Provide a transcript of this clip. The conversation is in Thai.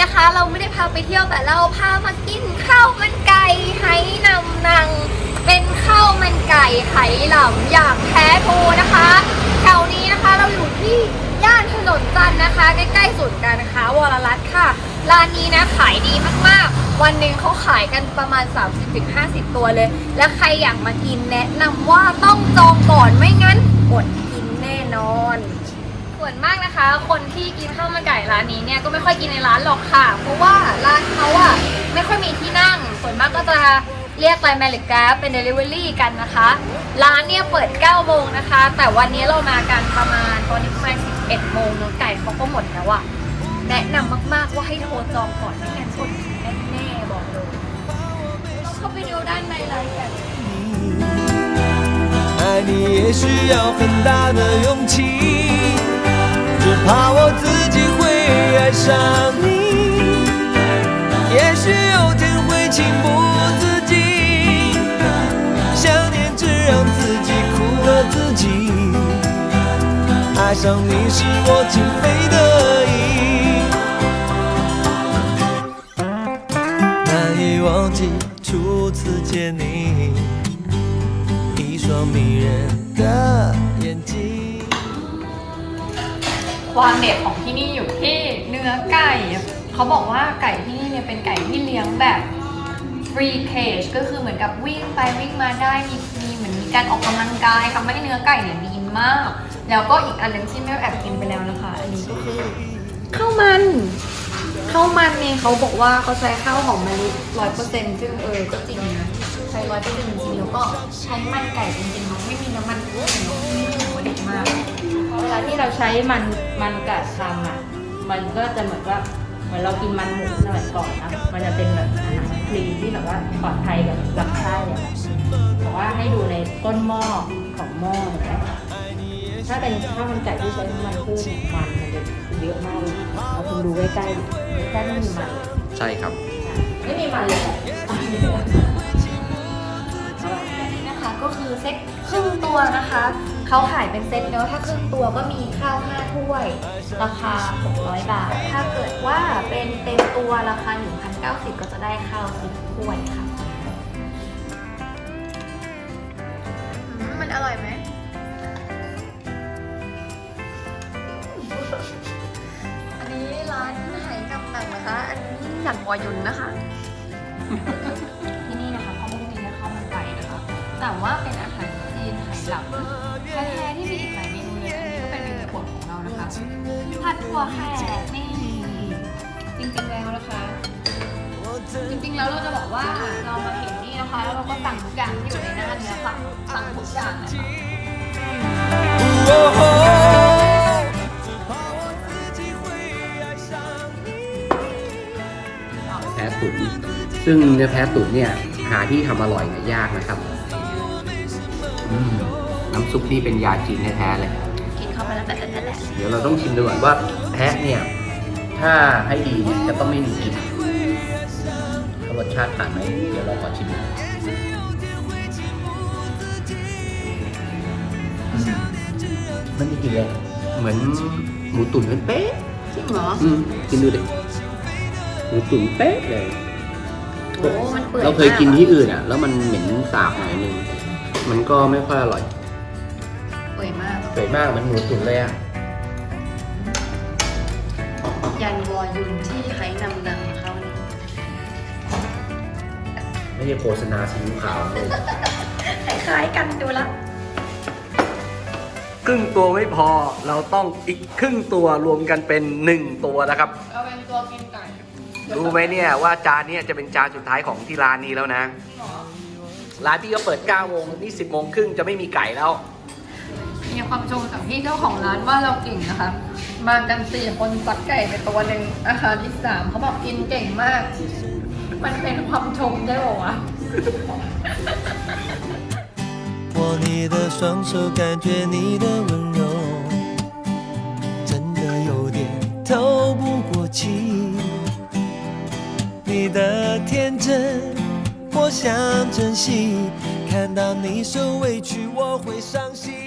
นะคะ เราไม่ได้พาไปเที่ยวแต่เราพามากินข้าวมันไก่ไหนำนังเป็นข้าวมันไก่ไหหลำอย่างแท้โทนะคะแถวนี้นะคะเราอยู่ที่ย่านถนนจันนะคะ ใกล้ๆศูนย์การค้าวรรัตน์ค่ะร้านนี้นะขายดีมากๆ วันหนึ่งเขาขายกันประมาณ 30-50 ตัวเลย และใครอยากมากินแนะนำว่าต้องจองก่อนไม่งั้นอดกินแน่นอน วนมากนะคะ คนที่กินข้าวมันไก่ร้านนี้เนี่ยก็ไม่ค่อยกินในร้านหรอกค่ะ เพราะว่าร้านเขาอะไม่ค่อยมีที่นั่ง ส่วนมากก็จะเรียกไลน์แมลิกาเป็น Delivery กันนะคะ ร้านเนี่ยเปิด 9 โมงนะคะ แต่วันนี้เรามากันประมาณตอนนี้ประมาณ 11 โมงเนอะไก่เขาก็หมดแล้วอะแนะนำมากๆว่าให้โทรจองก่อนไม่งั้นอดกินแน่ๆบอกเลยเราเข้าไปดูด้านในรายกัน 爱你也需要很大的勇气，只 怕我自己会爱上你。也许有天会情不自禁，想念只让自己苦了自己。爱上你是我情非得已，难以忘记初次见你。一双迷人的眼睛。 ความเด็ดของที่นี่อยู่ที่เนื้อไก่ เขาบอกว่าไก่ที่นี่เนี่ยเป็นไก่ที่เลี้ยงแบบ free cage ก็คือเหมือนกับวิ่งไปวิ่งมาได้มีมีเหมือนมีการออกกำลังกายทำให้เนื้อไก่เนี่ยดีมาก แล้วก็อีกอันหนึงที่แม่แอบกินไปแล้วนะคะ อันนี้ก็คือข้าวมันข้าวมันเนี่ยเขาบอกว่าเขาใช้ข้าวหอมมะลิร้อยเปอร์เซ็นต์ซึ่งเออก็จริงนะใช้ร้อยเปอร์เซ็นต์จริงๆแล้วก็ใช้มันไก่จริงๆเนาะไม่มีน้ำมันเยอะเนาะดีมาก เวลาที่เราใช้มันมันกัดทำอะมันก็จะเหมือนว่าเหมือนเรากินมันหมูสมัยก่อนนะมันจะเป็นแบบอาหารคลีนที่แบบว่าปลอดภัยกับลำไส้อะแต่ว่าให้ดูในก้นหม้อของหม้อนะถ้าเป็นข้าวมันไก่ที่ใช้น้ำมันพืชเนี่ยมันมันจะเยอะมากเลยเราคุณดูใกล้ๆใกล้ๆไม่มีมันใช่ครับ ไม่มีมันเลยอะอันนี้นะคะก็คือเซ็ตครึ่งตัวนะคะ เขาขายเป็นเซ็ตเนอะถ้าครึ่งตัวก็มีข้าว5ถ้วย ราคา 600 บาท ถ้าเกิดว่าเป็นเต็มตัวราคา 1,090 ก็จะได้ข้าว10ถ้วยค่ะอืมมันอร่อยไหมอันนี้ร้านไหกำนังนะคะ อันนี้หยันวอยุนนะคะ ที่นี่นะคะเขาไม่ได้มีแค่ข้าวมันไก่นะคะ แต่ว่าเป็นอาหารจีนไหหลับ ผัดถั่วแขกนี่จริงๆแล้วนะคะ จริงๆแล้วเราจะบอกว่าเรามาเห็นนี่นะคะแล้วเราก็สั่งทุกอย่างที่อยู่ในหน้านี้ค่ะสั่งทุกอย่างเลยค่ะแพ้ตุ๋นซึ่งเนื้อแพ้ตุ๋นเนี่ยหาที่ทำอร่อยเนี่ยยากนะครับ น้ำซุปนี่เป็นยาจีนแท้ๆเลย เข้าไปแล้วแบบนั้นแหละเดี๋ยวเราต้องชิมดูก่อนว่าแพะเนี่ย ถ้าให้ดีเนี่ยจะต้องไม่มีกลิ่นถ้ารสชาติผ่านไหมเดี๋ยวเราขอชิมดูอืมมันมีกลิ่นเลยเหมือนหมูตุ๋นเป๊ะจริงเหรอๆอืมกินดูดิหมูตุ๋นเป๊ะเลยโอ้มันเปื่อยเราเคยกินมากที่อื่นอะ แล้วมันเหม็นสาบหน่อยนึงมันก็ไม่ค่อยอร่อยเปื่อยมากส วยมากเหมันหมูตุ๋นเลยอะ ยันวอยุนที่ไหนำนังเขานี่ไม่ใช่โฆษณาซีอิ๊วขาวเลยคล้ายๆกันดูละ ครึ่งตัวไม่พอเราต้องอีกครึ่งตัวรวมกันเป็นหนึ่งตัวนะครับ เอาเป็นตัวกินไก่รู้ไหมเนี่ยว่าจานเนี้จะเป็นจานสุดท้ายของที่ร้านนี้แล้วนะร้านพี่ก็เปิด9โมงนี่10โมงครึ่งจะไม่มีไก่แล้ว มีความชมจากพี่เจ้าของร้านว่าเราเก่งนะคะ มากันสี่คนซักไก่ไปตัวหนึ่งอาหารที่สามเขาบอกกินเก่งมาก มันเป็นความชมได้บอกว่าวะ 握你的双手，感觉你的温柔，真的有点透不过气。你的天真，我想珍惜。看到你受委屈，我会伤心。